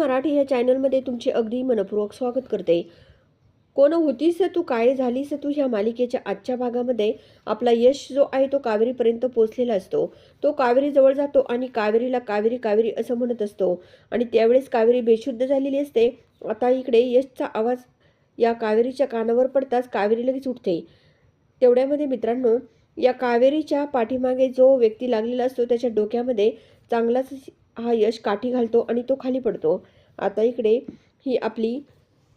मराठी या चॅनलमध्ये तुमचे अगदी मनपूर्वक स्वागत करते. कोण होतीस तू? काय झालीस तू? ह्या मालिकेच्या आजच्या भागामध्ये आपला यश जो आहे तो कावेरीपर्यंत पोचलेला असतो. तो कावेरीजवळ जातो आणि कावेरीला कावेरी कावेरी असं म्हणत असतो. आणि त्यावेळेस कावेरी बेशुद्ध झालेली असते. आता इकडे यशचा आवाज या कावेरीच्या कानावर पडताच कावेरी लगेच उठते. तेवढ्यामध्ये मित्रांनो या कावेरीच्या पाठीमागे जो व्यक्ती लागलेला असतो त्याच्या डोक्यामध्ये चांगलाच हा यश काठी घालतो आणि तो खाली पडतो. आता इकडे ही आपली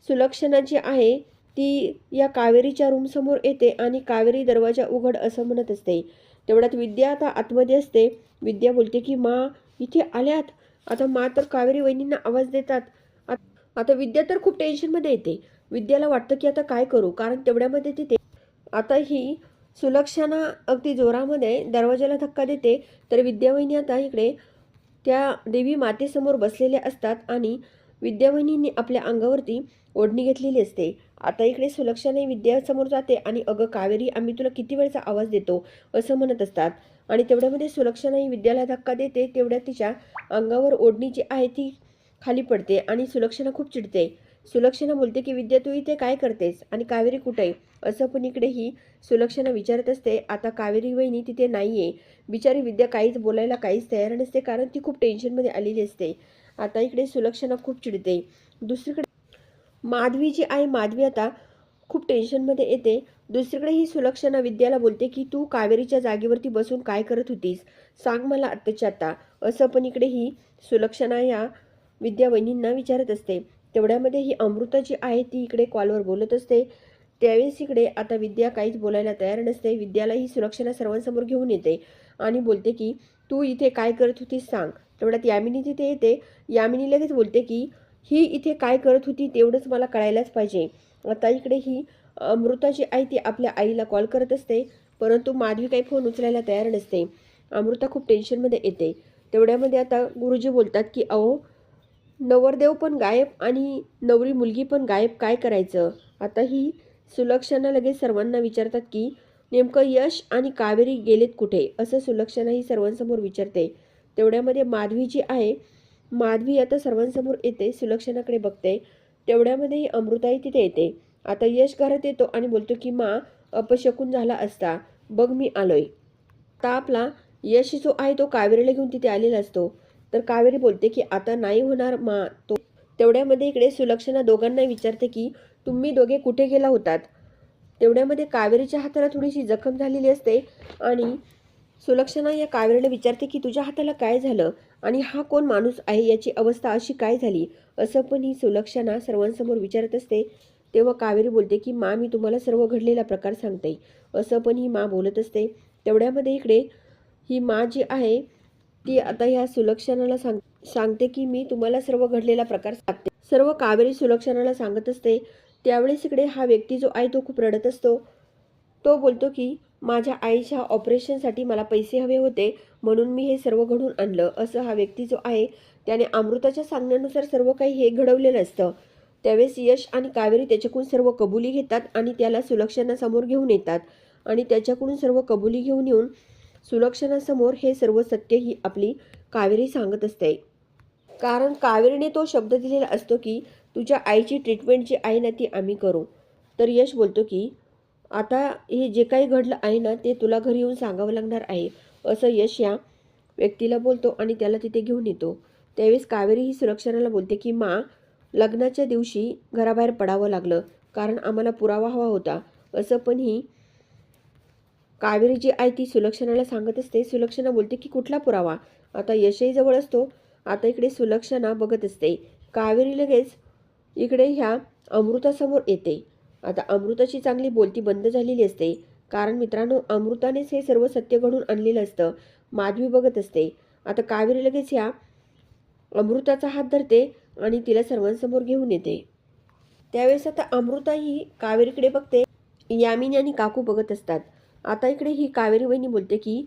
सुलक्षणा जी आहे ती या कावेरीच्या रूमसमोर येते आणि कावेरी दरवाजा उघड असं म्हणत असते. तेवढ्यात विद्या आता आतमध्ये असते. विद्या बोलते की मा इथे आल्यात? आता मा तर कावेरी वहिनींना आवाज देतात. आता विद्या तर खूप टेन्शनमध्ये येते. विद्याला वाटतं की आता काय करू? कारण तेवढ्यामध्ये तिथे आता ही सुलक्षणा अगदी जोरामध्ये दरवाजाला धक्का देते. तर विद्यावहिनी आता इकडे त्या देवी मातेसमोर बसलेल्या असतात आणि विद्यावहिनींनी आपल्या अंगावरती ओढणी घेतलेली असते. आता इकडे सुलक्षाने विद्यासमोर जाते आणि अगं कावेरी आम्ही तुला किती वेळचा आवाज देतो? असं म्हणत असतात. आणि तेवढ्यामध्ये सुलक्षणाही विद्याला धक्का देते तेवढ्या तिच्या अंगावर ओढणी जी आहे ती खाली पडते आणि सुलक्षणा खूप चिडते. सुलक्षणा बोलते की विद्या तू इथे काय करतेस? आणि कावेरी कुठे आहे? असं पण इकडेही सुलक्षणा विचारत असते. आता कावेरी वहिनी तिथे नाही आहे बिचारी विद्या काहीच बोलायला काहीच तयार नसते कारण ती खूप टेन्शनमध्ये आलेली असते. आता इकडे सुलक्षणा खूप चिडते. दुसरीकडे माधवी जी आहे माधवी आता खूप टेन्शनमध्ये येते. दुसरीकडे ही सुलक्षणा विद्याला बोलते की तू कावेरीच्या जागेवरती बसून काय करत होतीस? सांग मला आत्ताच्या आता असं पण इकडे ही सुलक्षणा या विद्या वहिनींना विचारत असते. तेवढ्यामध्ये ही अमृता जी आहे ती इकडे कॉलवर बोलत असते. त्यावेळेस इकडे आता विद्या काहीच बोलायला तयार नसते. विद्याला ही सुलक्षणा सर्वांसमोर घेऊन येते आणि बोलते की तू इथे काय करत होतीस सांग. तेवढ्यात यामिनी तिथे येते. यामिनी लगेच बोलते की ही इथे काय करत होती तेवढंच मला कळायलाच पाहिजे. आता इकडे ही अमृता जी आहे ती आपल्या आईला कॉल करत असते. परंतु माधवी काही फोन उचलायला तयार नसते. अमृता खूप टेन्शनमध्ये येते. तेवढ्यामध्ये आता गुरुजी बोलतात की अहो नवरदेव पण गायब आणि नवरी मुलगी पण गायब काय करायचं? आता ही सुलक्षणा लगेच सर्वांना विचारतात की नेमकं यश आणि कावेरी गेलेत कुठे? असं सुलक्षणा ही सर्वांसमोर विचारते. तेवढ्यामध्ये माधवी जी आहे माधवी आता सर्वांसमोर येते सुलक्षणाकडे बघते. तेवढ्यामध्ये ही अमृताई तिथे येते. आता यश घरात येतो आणि बोलतो की मा अपशकून झाला असता. बघ मी आलोय. आता आपला यश जो आहे तो कावेरीला घेऊन तिथे आलेला असतो. तर कावेरी बोलते की आता नाही होणार मा तो तेवढ्यामध्ये इकडे सुलक्षणा दोघांना विचारते की तुम्ही दोघे कुठे गेला होतात? तेवढ्यामध्ये कावेरीच्या हाताला थोडीशी जखम झालेली असते आणि सुलक्षणा या कावेरीला विचारते की तुझ्या हाताला काय झालं? आणि हा कोण माणूस आहे? याची अवस्था अशी काय झाली? असं पण ही सुलक्षणा सर्वांसमोर विचारत असते. तेव्हा कावेरी बोलते की मा मी तुम्हाला सर्व घडलेला प्रकार सांगते. असं पण ही मा बोलत असते. तेवढ्यामध्ये इकडे ही मा जी आहे ती आता ह्या सुलक्षणाला सांग सांगते की मी तुम्हाला सर्व घडलेला प्रकार सांगते. सर्व कावेरी सुलक्षणाला सांगत असते त्यावेळेस इकडे हा व्यक्ती जो आहे तो खूप रडत असतो. तो बोलतो की माझ्या आईच्या ऑपरेशनसाठी मला पैसे हवे होते म्हणून मी हे सर्व घडून आणलं असं हा व्यक्ती जो आहे त्याने अमृताच्या सांगण्यानुसार सर्व काही हे घडवलेलं असतं. त्यावेळेस यश आणि कावेरी त्याच्याकडून सर्व कबुली घेतात आणि त्याला सुलक्षणासमोर घेऊन येतात. आणि त्याच्याकडून सर्व कबुली घेऊन येऊन सुलक्षणासमोर हे सर्व सत्य ही आपली कावेरी सांगत असते. कारण कावेरीने तो शब्द दिलेला असतो की तुझ्या आईची ट्रीटमेंट जी आहे ना ती आम्ही करू. तर यश बोलतो की आता हे जे काही घडलं आहे ना ते तुला घरी येऊन सांगावं लागणार आहे. असं यश या व्यक्तीला बोलतो आणि त्याला तिथे घेऊन येतो. त्यावेळेस कावेरी ही सुरक्षणाला बोलते की मा लग्नाच्या दिवशी घराबाहेर पडावं लागलं. कारण आम्हाला पुरावा हवा होता. असं पण ही कावेरी जी आहे ती सुलक्षणाला सांगत असते. सुलक्षणा बोलते की कुठला पुरावा? आता यशही जवळ असतो. आता इकडे सुलक्षणा बघत असते. कावेरी लगेच इकडे ह्या अमृतासमोर येते. आता अमृताची चांगली बोलती बंद झालेली असते. कारण मित्रांनो अमृतानेच हे सर्व सत्य घडून आणलेलं असतं. माधवी बघत असते. आता कावेरी लगेच ह्या अमृताचा हात धरते आणि तिला सर्वांसमोर घेऊन येते. त्यावेळेस आता अमृता ही कावेरीकडे बघते. यामिनी आणि काकू बघत असतात. आता इकडे ही कावेरी वहिनी बोलते की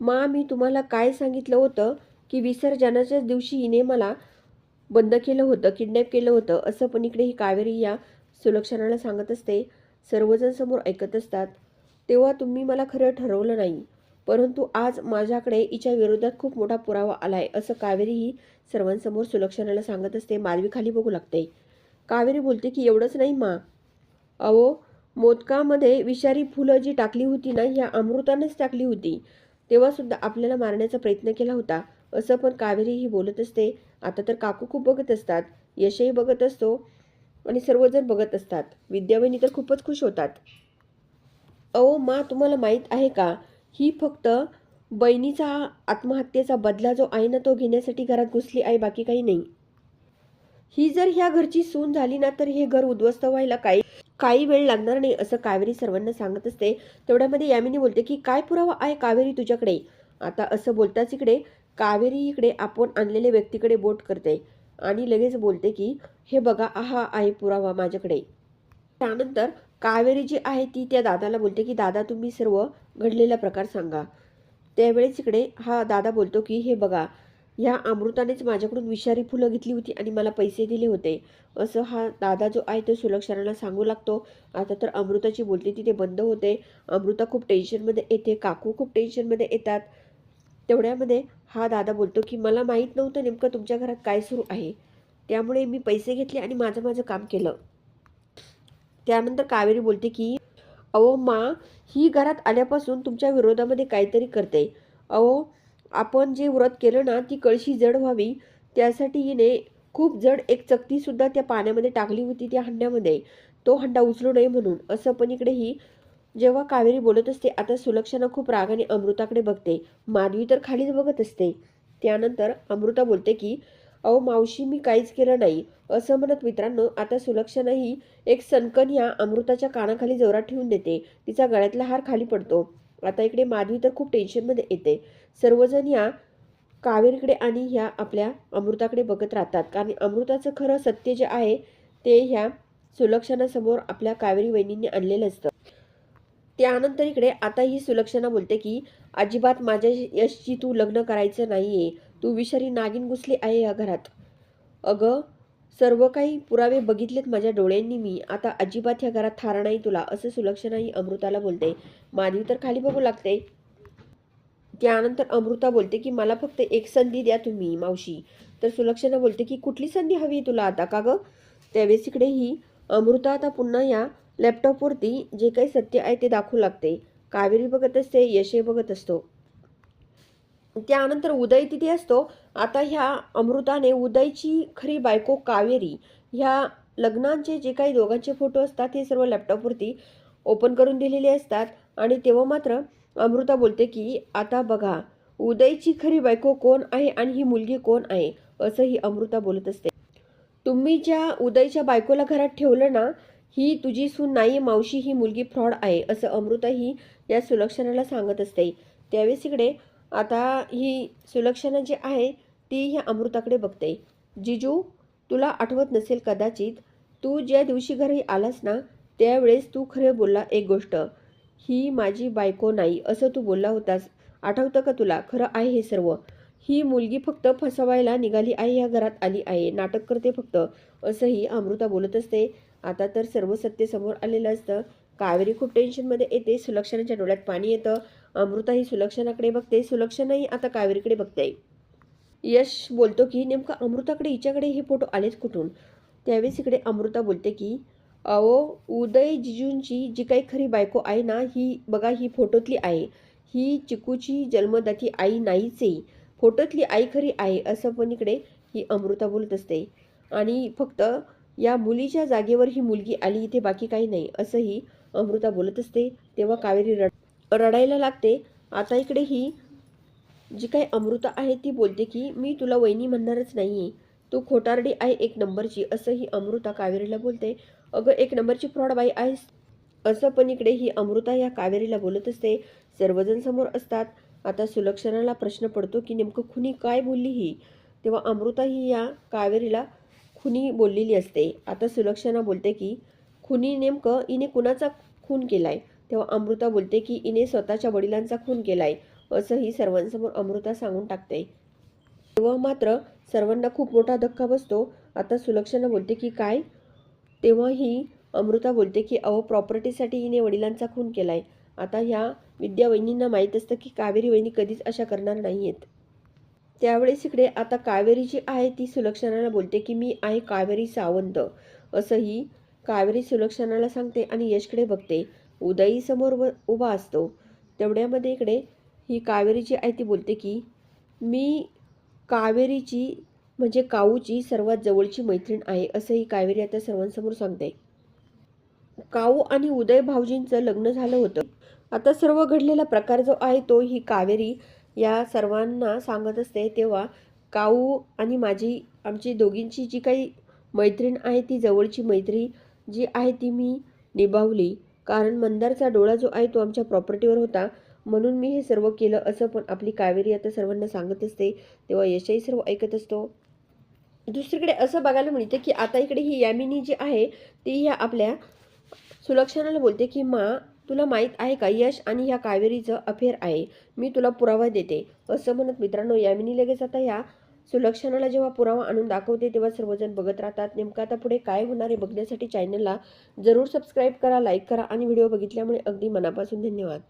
मा मी तुम्हाला काय सांगितलं होतं की विसर्जनाच्याच दिवशी हिने मला बंद केलं होतं किडनॅप केलं होतं असं पण इकडे ही कावेरी या सुलक्षणाला सांगत असते. सर्वजण समोर ऐकत असतात. तेव्हा तुम्ही मला खरं ठरवलं नाही परंतु आज माझ्याकडे हिच्या विरोधात खूप मोठा पुरावा आला आहे असं कावेरी ही सर्वांसमोर सुलक्षणाला सांगत असते. मालवी खाली बघू लागते. कावेरी बोलते की एवढंच नाही मा. अहो मोदकामध्ये विषारी फुलं जी टाकली होती ना ह्या अमृतानेच टाकली होती. तेव्हा सुद्धा आपल्याला मारण्याचा प्रयत्न केला होता. असं पण कावेरी ही बोलत असते. आता तर काकू खूप बघत असतात. यशही बघत असतो आणि सर्वजण बघत असतात. विद्यावहिनी तर खूपच खुश होतात. अहो मा तुम्हाला माहीत आहे का? ही फक्त बहिणीचा आत्महत्येचा बदला जो आहे ना तो घेण्यासाठी घरात घुसली आहे बाकी काही नाही. ही जर ह्या घरची सून झाली ना तर हे घर उद्ध्वस्त व्हायला काही काही वेळ लागणार नाही असं कावेरी सर्वांना सांगत असते. तेवढ्यामध्ये यामिनी बोलते की काय पुरावा आहे कावेरी तुझ्याकडे? आता असं बोलताच इकडे कावेरी इकडे आपण आणलेल्या व्यक्तीकडे बोट करते आणि लगेच बोलते की हे बघा हा आहे पुरावा माझ्याकडे. त्यानंतर कावेरी जी आहे ती त्या दादाला बोलते की दादा तुम्ही सर्व घडलेला प्रकार सांगा. त्यावेळेस इकडे हा दादा बोलतो की हे बघा या अमृतानेच माझ्याकडून विषारी फुलं घेतली होती आणि मला पैसे दिले होते. असं हा दादा जो आहे तो सुलक्षणाला सांगू लागतो. आता तर अमृताची बोलते तिथे बंद होते. अमृता खूप टेन्शनमध्ये येते. काकू खूप टेन्शनमध्ये येतात. तेवढ्यामध्ये हा दादा बोलतो की मला माहीत नव्हतं नेमकं तुमच्या घरात काय सुरू आहे. त्यामुळे मी पैसे घेतले आणि माझं माझं काम केलं. त्यानंतर कावेरी बोलते की अहो मा ही घरात आल्यापासून तुमच्या विरोधामध्ये काहीतरी करते. अहो आपण जे व्रत केलं ना ती कळशी जड व्हावी. त्यासाठी हिने खूप जड एक चकतीसुद्धा त्या पाण्यामध्ये टाकली होती त्या हंड्यामध्ये. तो हंडा उचलू नये म्हणून. असं पण इकडे ही जेव्हा कावेरी बोलत असते आता सुलक्षणा खूप रागाने अमृताकडे बघते. माधवी तर खालीच बघत असते. त्यानंतर अमृता बोलते की अहो मावशी मी काहीच केलं नाही. असं म्हणत मित्रांनो आता सुलक्षणा ही एक सनकन ह्या अमृताच्या कानाखाली जोरात ठेवून देते. तिचा गळ्यातला हार खाली पडतो. आता इकडे माधवी तर खूप टेन्शनमध्ये येते. सर्वजण या कावेरीकडे आणि ह्या आपल्या अमृताकडे बघत राहतात. कारण अमृताचं खरं सत्य जे आहे ते ह्या सुलक्षणासमोर आपल्या कावेरी वहिनींनी आणलेलं असतं. त्यानंतर इकडे आता ही सुलक्षणा बोलते की अजिबात माझ्या यशची तू लग्न करायचं नाहीये. तू विषारी नागिन घुसली आहे या घरात. अगं सर्व काही पुरावे बघितलेत माझ्या डोळ्यांनी मी. आता अजिबात ह्या घरात थारा नाही तुला असं सुलक्षणाही अमृताला बोलते. माधवी तर खाली बघू लागते. त्यानंतर अमृता बोलते की मला फक्त एक संधी द्या तुम्ही मावशी. तर सुलक्षणा बोलते की कुठली संधी हवी तुला आता का गं? त्यावेळेस इकडे ही अमृता आता पुन्हा या लॅपटॉपवरती जे काही सत्य आहे ते दाखवू लागते. कावेरी बघत असते यशही बघत असतो. त्यानंतर उदय तिथे असतो. आता ह्या अमृताने उदयची खरी बायको कावेरी ह्या लग्नांचे जे काही दोघांचे फोटो असतात हे सर्व लॅपटॉपवरती ओपन करून दिलेले असतात. आणि तेव्हा मात्र अमृता बोलते की आता बघा उदयची खरी बायको कोण आहे आणि ही मुलगी कोण आहे? असं ही अमृता बोलत असते. तुम्ही ज्या उदयच्या बायकोला घरात ठेवलं ना ही तुझी सून नाही मावशी ही मुलगी फ्रॉड आहे असं अमृता ही या सुलक्षणाला सांगत असते. त्यावेळेस इकडे आता ही सुलक्षणा जी आहे ती ह्या अमृताकडे बघते. जिजू तुला आठवत नसेल कदाचित तू ज्या दिवशी घरी आलास ना त्यावेळेस तू खरं बोलला एक गोष्ट. ही माझी बायको नाही असं तू बोलला होतास. आठवतं का तुला? खरं आहे हे सर्व. ही मुलगी फक्त फसवायला निघाली आहे या घरात आली आहे. नाटक करते फक्त. असंही अमृता बोलत असते. आता तर सर्व सत्य समोर आलेलं असतं. कावेरी खूप टेन्शनमध्ये येते. सुलक्षणाच्या डोळ्यात पाणी येतं. अमृता ही सुलक्षणाकडे बघते. सुलक्षणाही आता कावेरीकडे बघते. यश बोलतो की नेमकं अमृताकडे हिच्याकडे हे फोटो आलेच कुठून? त्यावेळेस इकडे अमृता बोलते की अहो उदय जिजूंची जी काही खरी बायको आहे ना ही बघा ही फोटोतली आहे. ही चिकूची जन्मदाती आई नाहीच आहे. फोटोतली आई खरी आहे असं पण इकडे ही अमृता बोलत असते. आणि फक्त या मुलीच्या जागेवर ही मुलगी आली इथे बाकी काही नाही असंही अमृता बोलत असते. तेव्हा कावेरी रड रडायला लागते. आता इकडे ही जी काही अमृता आहे ती बोलते की मी तुला वहिनी म्हणणारच नाही आहे तू खोटारडी आहे एक नंबरची असंही अमृता कावेरीला बोलते. अगं एक नंबरची फ्रॉड बाई आहेस. असं पण इकडे ही अमृता या कावेरीला बोलत असते. सर्वजण समोर असतात. आता सुलक्षणाला प्रश्न पडतो की नेमकं खुनी काय बोलली ही? तेव्हा अमृता ही या कावेरीला खुनी बोललेली असते. आता सुलक्षणा बोलते की खुनी नेमकं इने कुणाचा खून केलाय? तेव्हा अमृता बोलते की इने स्वतःच्या वडिलांचा खून केलाय. असंही सर्वांसमोर अमृता सांगून टाकते. तेव्हा मात्र सर्वांना खूप मोठा धक्का बसतो. आता सुलक्षणा बोलते की काय? तेव्हा ही अमृता बोलते की अहो प्रॉपर्टीसाठी हिने वडिलांचा खून केलाय. आता ह्या विद्या वहिनींना माहीत असतं की कावेरी वहिनी कधीच अशा करणार नाही आहेत त्यावेळेस इकडे आता कावेरी जी आहे ती सुलक्षणाला बोलते की मी आहे कावेरी सावंत. असंही कावेरी सुलक्षणाला सांगते आणि यशकडे बघते. उदयी समोर व- उभा असतो. तेवढ्यामध्ये इकडे ही कावेरी जी आहे ती बोलते की मी कावेरीची म्हणजे काऊची सर्वात जवळची मैत्रीण आहे असं ही कावेरी आता सर्वांसमोर सांगते काऊ आणि उदय भाऊजींचं लग्न झालं होतं. आता सर्व घडलेला प्रकार जो आहे तो ही कावेरी या सर्वांना सांगत असते. तेव्हा काऊ आणि माझी आमची दोघींची जी काही मैत्रीण आहे ती जवळची मैत्री जी आहे ती मी निभावली. कारण मंदारचा डोळा जो आहे तो आमच्या प्रॉपर्टीवर होता. म्हणून मी हे सर्व केलं असं पण आपली कावेरी आता सर्वांना सांगत असते. तेव्हा यशही सर्व ऐकत असतो. दुसरीकडे असं बघायला मिळते की आता इकडे ही यामिनी जी आहे ती ह्या आपल्या सुलक्षणाला बोलते की मा तुला माहीत आहे का यश आणि ह्या कावेरीचं अफेअर आहे. मी तुला पुरावा देते. असं म्हणत मित्रांनो यामिनी लगेच आता ह्या सुलक्षणाला जेव्हा पुरावा आणून दाखवते तेव्हा सर्वजण बघत राहतात. नेमकं आता पुढे काय होणार आहे बघण्यासाठी चॅनलला जरूर सबस्क्राईब करा लाईक करा आणि व्हिडिओ बघितल्यामुळे अगदी मनापासून धन्यवाद.